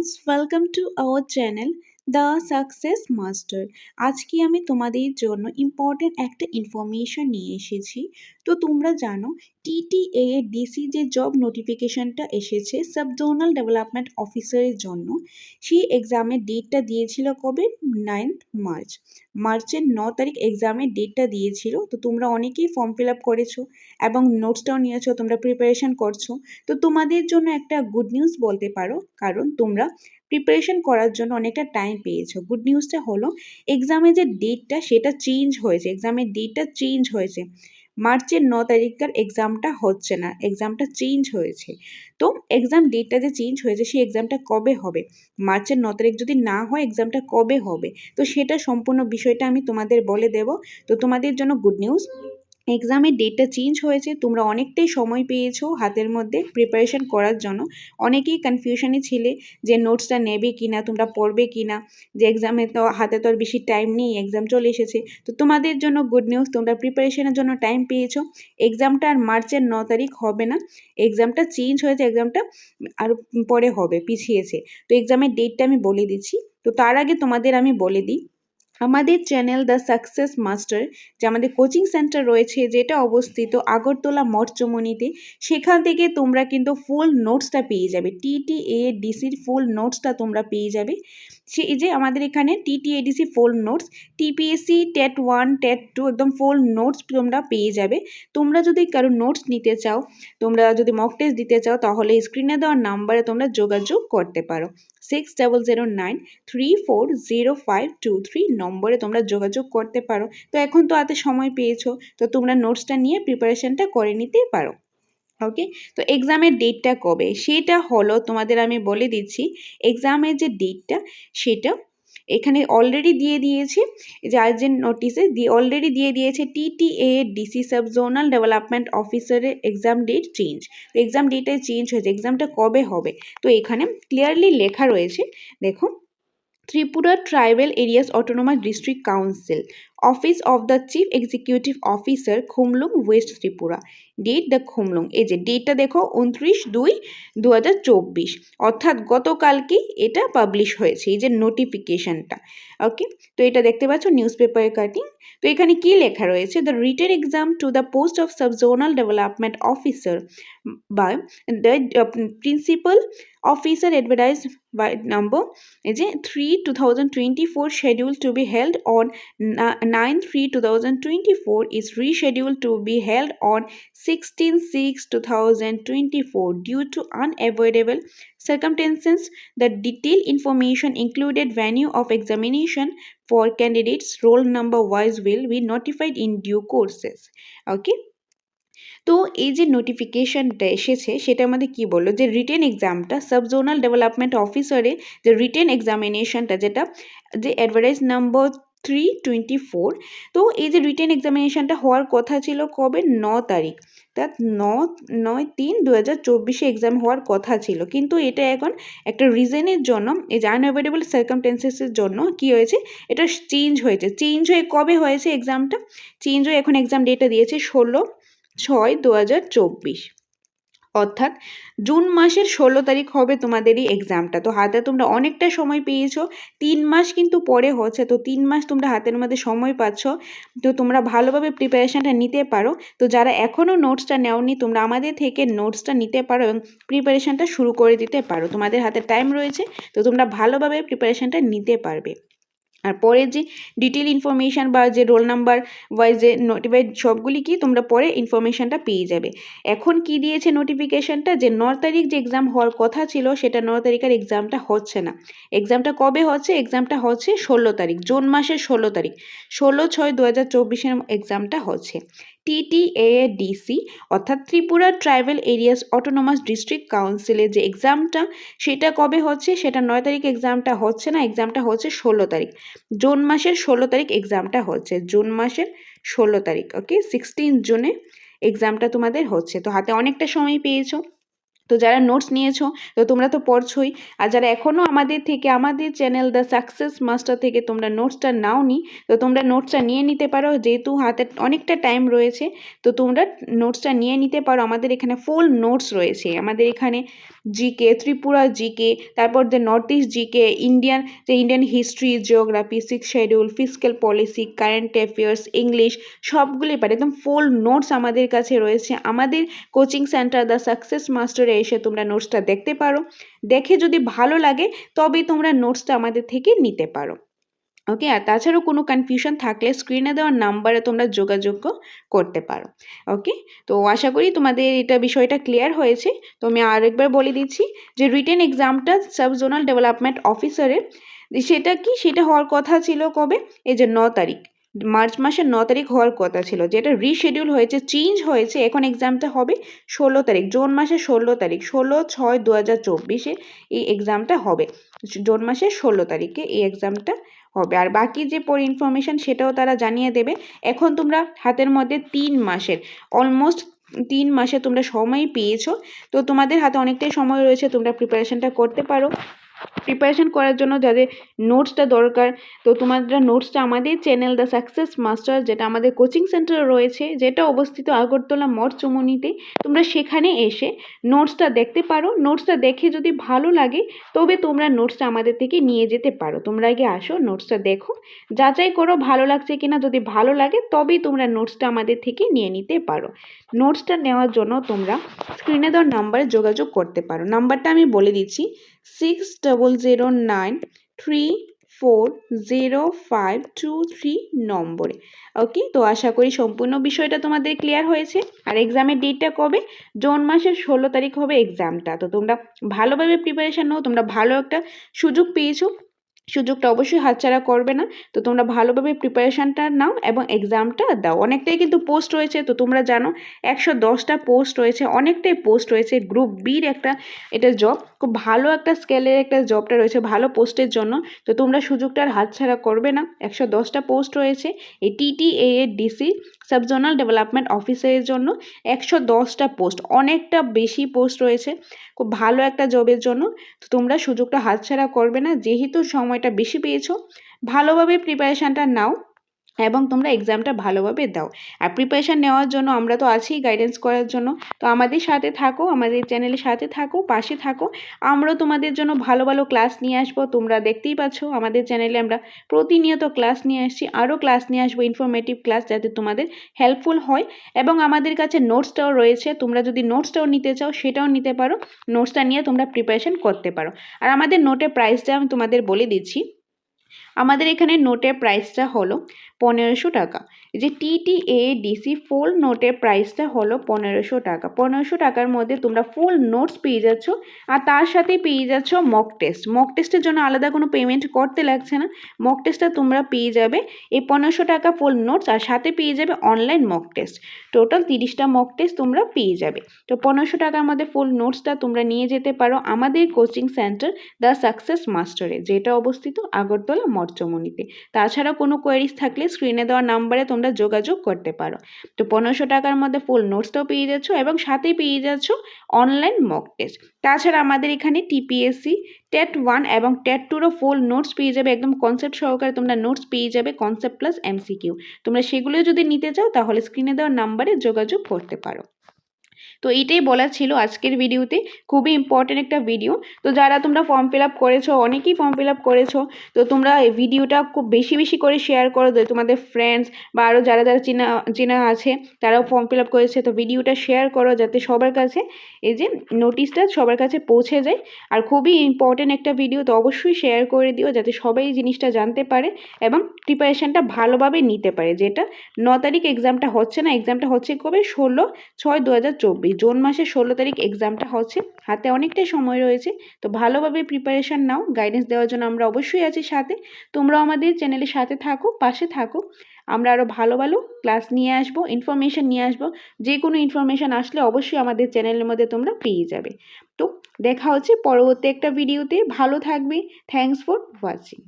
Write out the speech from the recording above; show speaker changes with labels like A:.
A: Friends welcome to our channel the success master আজকে আমি তোমাদের জন্য ইম্পর্টেন্ট একটা ইনফরমেশন নিয়ে এসেছি। তো তোমরা জানো টিটিএ ডিসি যে জব নোটিফিকেশনটা এসেছে সাব জোনাল ডেভেলপমেন্ট অফিসারের জন্য, সেই এক্সামের ডেটটা দিয়েছিল কবে? নাইন্থ মার্চ মার্চের ন তারিখ এক্সামের ডেটটা দিয়েছিল। তো তোমরা অনেকেই ফর্ম ফিল আপ করেছ এবং নোটসটাও নিয়েছো, তোমরা প্রিপারেশন করছ। তো তোমাদের জন্য একটা গুড নিউজ বলতে পারো, কারণ তোমরা প্রিপারেশন করার জন্য অনেকটা টাইম পেয়েছ। গুড নিউজটা হলো এক্সামের যে ডেটটা সেটা চেঞ্জ হয়েছে। এক্সামের ডেটটা চেঞ্জ হয়েছে। মার্চের ন তারিখকার এক্সামটা হচ্ছে না এক্সামটা চেঞ্জ হয়েছে। তো এক্সাম ডেটটা যে চেঞ্জ হয়েছে, সেই এক্সামটা কবে হবে? মার্চের ন তারিখ যদি না হয় এক্সামটা কবে হবে? তো সেটা সম্পূর্ণ বিষয়টা আমি তোমাদের বলে দেব। তো তোমাদের জন্য গুড নিউজ এক্সামের ডেটটা চেঞ্জ হয়েছে, তোমরা অনেকটাই সময় পেয়েছ হাতের মধ্যে প্রিপারেশন করার জন্য। অনেকেই কনফিউশনে ছিলে যে নোটসটা নেবে কি না তোমরা পড়বে কি না যে এক্সামে তো হাতে তো আর বেশি টাইম নেই এক্সাম চলে এসেছে। তো তোমাদের জন্য গুড নিউজ তোমরা প্রিপারেশনের জন্য টাইম পেয়েছ। এক্সামটা আর মার্চের ন তারিখ হবে না। এক্সামটা চেঞ্জ হয়েছে এক্সামটা আর পরে হবে, পিছিয়েছে। তো এক্সামের ডেটটা আমি বলে দিচ্ছি। তো তার আগে তোমাদের আমি বলে দিই। আমাদের চ্যানেল দ্য সাকসেস মাস্টার, যে আমাদের কোচিং সেন্টার রয়েছে, যেটা অবস্থিত আগরতলা মঠচমনিতে, সেখান থেকে তোমরা কিন্তু ফুল নোটসটা পেয়ে যাবে। টিটিএ ডিসির ফুল নোটসটা তোমরা পেয়ে যাবে। সেই যে আমাদের এখানে TTADC full notes TPSC TET one TET two একদম ফোল নোটস তোমরা পেয়ে যাবে। তোমরা যদি কারও নোটস নিতে চাও, তোমরা যদি মক টেস্ট দিতে চাও, তাহলে স্ক্রিনে দেওয়ার নাম্বারে তোমরা যোগাযোগ করতে পারো। Six double zero nine three four zero five two three নম্বরে তোমরা যোগাযোগ করতে পারো। তো এখন তো হাতে সময় পেয়েছ, তো তোমরা নোটসটা নিয়ে প্রিপারেশনটা করে নিতেই পারো। ওকে তো এক্সামের ডেটটা কবে? সেটা হলো, তোমাদের আমি বলে দিচ্ছি এক্সামের যে ডেটটা সেটা এখানে অলরেডি দিয়ে দিয়েছে, যে আর্জেন্ট নোটিসে দিয়ে অলরেডি দিয়ে দিয়েছে TTA DC sub zonal development অফিসারের এক্সাম ডেট চেঞ্জ তো এক্সাম ডেটে চেঞ্জ হয়েছে এক্সামটা কবে হবে? তো এখানে ক্লিয়ারলি লেখা রয়েছে, দেখো, Tripura tribal areas autonomous district council office of the chief executive officer Khumulwng, west Tripura. Date the Khumulwng, এই যে ডেটটা দেখো উনত্রিশ দুই দু অর্থাৎ গতকালকেই এটা পাবলিশ হয়েছে, এই যে নোটিফিকেশানটা ওকে তো এটা দেখতে পাচ্ছ নিউজ পেপারের কাটিং তো এখানে কি লেখা রয়েছে? The written exam to the post of subzonal development officer বা principal officer advertise by number এই যে three two thousand twenty four scheduled to be held on 9 3 2024 is rescheduled to be held on 16 6 2024 due to unavoidable circumstances the detailed information included venue of examination for candidates roll number wise will be notified in due courses okay তো এই যে নোটিফিকেশানটা এসেছে সেটা আমাদের কি বলল যে written এক্সামটা সাব জোনাল ডেভেলপমেন্ট অফিসারে যে রিটেন এক্সামিনেশনটা যেটা যে advertise number three twenty four তো এই যে রিটেন এক্সামিনেশানটা হওয়ার কথা ছিল কবে? ন তারিখ। তা ন, নয় তিন দু হাজার চব্বিশে এক্সাম হওয়ার কথা ছিল। কিন্তু এটা এখন একটা রিজনের জন্য, এই যে আনঅ্যাভয়েডেবল সার্কামটেন্সেসের জন্য কি হয়েছে? এটা চেঞ্জ হয়েছে। চেঞ্জ হয়ে কবে হয়েছে এক্সামটা চেঞ্জ হয়ে এখন এক্সাম ডেটটা দিয়েছে ষোলো, ছয় দু হাজার চব্বিশ। অর্থাৎ জুন মাসের ষোলো তারিখ হবে তোমাদেরই এক্সামটা তো হাতে তোমরা অনেকটা সময় পেয়েছ, তিন মাস কিন্তু পরে হচ্ছে, তো তিন মাস তোমরা হাতের মধ্যে সময় পাচ্ছ, তো তোমরা ভালোভাবে প্রিপারেশানটা নিতে পারো। তো যারা এখনও নোটসটা নেওনি, তোমরা আমাদের থেকে নোটসটা নিতে পারো এবং প্রিপারেশানটা শুরু করে দিতে পারো। তোমাদের হাতে টাইম রয়েছে, তো তোমরা ভালোভাবে প্রিপারেশানটা নিতে পারবে। আর পরে যে ডিটেল ইনফরমেশান বা যে রোল নাম্বার ওয়াইজ যে নোটিফাইড সবগুলি কি তোমরা পরে ইনফরমেশানটা পেয়ে যাবে। এখন কি দিয়েছে নোটিফিকেশানটা যে ন তারিখ যে এক্সাম হওয়ার কথা ছিল, সেটা ন তারিখের এক্সামটা হচ্ছে না। এক্সামটা কবে হচ্ছে? এক্সামটা হচ্ছে ষোলো তারিখ, জুন মাসের ষোলো তারিখ। ষোলো ছয় দু হাজার চব্বিশের এক্সামটা হচ্ছে। টিটিএডিসি অর্থাৎ Tripura tribal areas autonomous district কাউন্সিলের যে এক্সামটা, সেটা কবে হচ্ছে? সেটা নয় তারিখ এক্সামটা হচ্ছে না, এক্সামটা হচ্ছে ষোলো তারিখ। জুন মাসের ষোলো তারিখ এক্সামটা হচ্ছে। জুন মাসের ষোলো তারিখ ওকে সিক্সটিন জুনে এক্সামটা তোমাদের হচ্ছে। তো হাতে অনেকটা সময় পেয়েছ। তো যারা নোটস নিয়েছো, তো তোমরা তো পড়ছোই। আর যারা এখনও আমাদের থেকে, আমাদের চ্যানেল দ্য সাকসেস মাস্টার থেকে তোমরা নোটসটা নাও নি তো তোমরা নোটসটা নিয়ে নিতে পারো। যেহেতু হাতে অনেকটা টাইম রয়েছে, তো তোমরা নোটসটা নিয়ে নিতে পারো। আমাদের এখানে ফুল নোটস রয়েছে। আমাদের এখানে জিকে ত্রিপুরা জিকে তারপর the north east GK Indian যে Indian history geography six schedule physical policy current affairs English সবগুলি পারে। একদম ফুল নোটস আমাদের কাছে রয়েছে। আমাদের কোচিং সেন্টার দ্য সাকসেস মাস্টারে এসে তোমরা নোটসটা দেখতে পারো। দেখে যদি ভালো লাগে, তবেই তোমরা নোটসটা আমাদের থেকে নিতে পারো। ওকে আর তাছাড়াও কোনো কনফিউশন থাকলে স্ক্রিনে দেওয়া নাম্বারে তোমরা যোগাযোগ করতে পারো। ওকে তো আশা করি তোমাদের এটা বিষয়টা ক্লিয়ার হয়েছে। তো আমি আরেকবার বলে দিচ্ছি যে রিটেন এক্সামটা সাব জোনাল ডেভেলপমেন্ট অফিসারের সেটা কি? সেটা হওয়ার কথা ছিল কবে? এই যে ন তারিখ। মার্চ মাসের ন তারিখ হওয়ার কথা ছিল। যেটা রিশেডিউল হয়েছে চেঞ্জ হয়েছে, এখন এক্সামটা হবে ষোলো তারিখ, জুন মাসের ষোলো তারিখ, ষোলো ছয় দু হাজার চব্বিশে এই এক্সামটা হবে। জুন মাসের ষোলো তারিখে এই এক্সামটা হবে। আর বাকি যে পর ইনফরমেশান সেটাও তারা জানিয়ে দেবে। এখন তোমরা হাতের মধ্যে তিন মাসের অলমোস্ট তিন মাসে তোমরা সময় পেয়েছ। তো তোমাদের হাতে অনেকটাই সময় রয়েছে, তোমরা প্রিপারেশনটা করতে পারো। প্রিপারেশন করার জন্য যাদের নোটসটা দরকার, তো তোমাদের নোটসটা আমাদের চ্যানেল দ্য সাকসেস মাস্টার যেটা আমাদের কোচিং সেন্টার রয়েছে, যেটা অবস্থিত আগরতলা মঠ চমুনিতে, তোমরা সেখানে এসে নোটসটা দেখতে পারো। নোটসটা দেখে যদি ভালো লাগে, তবে তোমরা নোটসটা আমাদের থেকে নিয়ে যেতে পারো। তোমরা আগে আসো নোটসটা দেখো। যাচাই করো, ভালো লাগছে কিনা, যদি ভালো লাগে, তবেই তোমরা নোটসটা আমাদের থেকে নিয়ে নিতে পারো। নোটসটা নেওয়ার জন্য তোমরা স্ক্রিনে দেওয়ার নাম্বারে যোগাযোগ করতে পারো। নাম্বারটা আমি বলে দিচ্ছি। Six double zero nine three four zero five two three নম্বরে। ওকে তো আশা করি সম্পূর্ণ বিষয়টা তোমাদের ক্লিয়ার হয়েছে। আর এক্সামের ডেটটা কবে? জুন মাসের ষোলো তারিখ হবে এক্সামটা তো তোমরা ভালোভাবে প্রিপারেশান নাও, তোমরা ভালো একটা সুযোগ পেয়েছ। সুযোগটা অবশ্যই হাতছাড়া করবে না। তো তোমরা ভালোভাবে প্রিপারেশানটা নাও এবং এক্সামটা দাও। অনেকটাই কিন্তু পোস্ট রয়েছে, তো তোমরা জানো একশো দশটা পোস্ট রয়েছে, অনেকটাই পোস্ট রয়েছে। গ্রুপ বির একটা এটা জব খুব ভালো একটা স্কেলের একটা জবটা রয়েছে, ভালো পোস্টের জন্য। তো তোমরা সুযোগটা আর হাতছাড়া করবে না। একশো দশটা পোস্ট রয়েছে, এই টিটিএ এর ডিসি সাবজোনাল ডেভেলপমেন্ট অফিসারের জন্য একশো দশটা পোস্ট, অনেকটা বেশি পোস্ট রয়েছে, খুব ভালো একটা জবের জন্য। তো তোমরা সুযোগটা হাতছাড়া করবে না, যেহেতু সময়টা বেশি পেয়েছ, ভালোভাবে প্রিপারেশানটা নাও। এবং তোমরা এক্সামটা ভালোভাবে দাও। আর প্রিপারেশান নেওয়ার জন্য আমরা তো আছি গাইডেন্স করার জন্য। তো আমাদের সাথে থাকো, আমাদের চ্যানেলের সাথে থাকো, পাশে থাকো। আমরাও তোমাদের জন্য ভালো ভালো ক্লাস নিয়ে আসব। তোমরা দেখতেই পাচ্ছ, আমাদের চ্যানেলে আমরা প্রতিনিয়ত ক্লাস নিয়ে আসছি। আরও ক্লাস নিয়ে আসব ইনফরমেটিভ ক্লাস যাতে তোমাদের হেল্পফুল হয়। এবং আমাদের কাছে নোটসটাও রয়েছে। তোমরা যদি নোটসটাও নিতে চাও, সেটাও নিতে পারো। নোটসটা নিয়ে তোমরা প্রিপারেশান করতে পারো। আর আমাদের নোটের প্রাইসটা আমি তোমাদের বলে দিচ্ছি। আমাদের এখানে নোটের প্রাইসটা হলো পনেরোশো টাকা। যে টিটিএ ডিসি ফুল নোটের প্রাইসটা হলো পনেরোশো টাকা। পনেরোশো টাকার মধ্যে তোমরা ফুল নোটস পেয়ে যাচ্ছ আর তার সাথে পেয়ে যাচ্ছ মক টেস্ট মক টেস্টের জন্য আলাদা কোনো পেমেন্ট করতে লাগছে না। মক টেস্টটা তোমরা পেয়ে যাবে এই পনেরোশো টাকা ফুল নোটস আর সাথে পেয়ে যাবে অনলাইন মক টেস্ট টোটাল তিরিশটা মক টেস্ট তোমরা পেয়ে যাবে। তো পনেরোশো টাকার মধ্যে ফুল নোটসটা তোমরা নিয়ে যেতে পারো আমাদের কোচিং সেন্টার দ্য সাকসেস মাস্টারে যেটা অবস্থিত আগরতলা মঠচমনিতে তাছাড়া কোনো কোয়ারিজ থাকলে স্ক্রিনে দেওয়া নাম্বারে তোমরা যোগাযোগ করতে পারো। তো পনেরোশো টাকার মধ্যে ফুল নোটসটাও পেয়ে যাচ্ছ এবং সাথে পেয়ে যাচ্ছ অনলাইন মক টেস্ট তাছাড়া আমাদের এখানে টিপিএসসি টেট ওয়ান এবং টেট টুরও ফুল নোটস পেয়ে যাবে। একদম কনসেপ্ট সহকারে তোমরা নোটস পেয়ে যাবে কনসেপ্ট প্লাস এমসিকিউ তোমরা সেগুলো যদি নিতে চাও তাহলে স্ক্রিনে দেওয়া নাম্বারে যোগাযোগ করতে পারো। তো এইটাই বলা ছিল আজকের ভিডিওতে। খুবই ইম্পর্টেন্ট একটা ভিডিও তো যারা তোমরা ফর্ম ফিল আপ করেছ, অনেকেই ফর্ম ফিল আপ করেছ, তো তোমরা এই ভিডিওটা খুব বেশি বেশি করে শেয়ার করো। তোমাদের ফ্রেন্ডস বা আরও যারা যারা চেনা চেনা আছে, তারাও ফর্ম ফিল আপ করেছে। তো ভিডিওটা শেয়ার করো যাতে সবার কাছে এই যে নোটিশটা সবার কাছে পৌঁছে যায়। আর খুবই ইম্পর্টেন্ট একটা ভিডিও তো অবশ্যই শেয়ার করে দিও যাতে সবাই এই জিনিসটা জানতে পারে এবং প্রিপারেশানটা ভালোভাবে নিতে পারে। যেটা ন তারিখ এক্সামটা হচ্ছে না এক্সামটা হচ্ছে কবে? ষোলো ছয় দু হাজার জুন মাসের ষোলো তারিখ এক্সামটা হচ্ছে, হাতে অনেকটাই সময় রয়েছে, তো ভালোভাবে প্রিপারেশান নাও গাইডেন্স দেওয়ার জন্য আমরা অবশ্যই আছি সাথে, তোমরাও আমাদের চ্যানেলের সাথে থাকো, পাশে থাকো, আমরা আরও ভালো ভালো ক্লাস নিয়ে আসব ইনফরমেশান নিয়ে আসব যে কোনো ইনফরমেশান আসলে অবশ্যই আমাদের চ্যানেলের মধ্যে তোমরা পেয়ে যাবে। তো দেখা হচ্ছে পরবর্তী একটা ভিডিওতে ভালো থাকবে থ্যাংকস ফর ওয়াচিং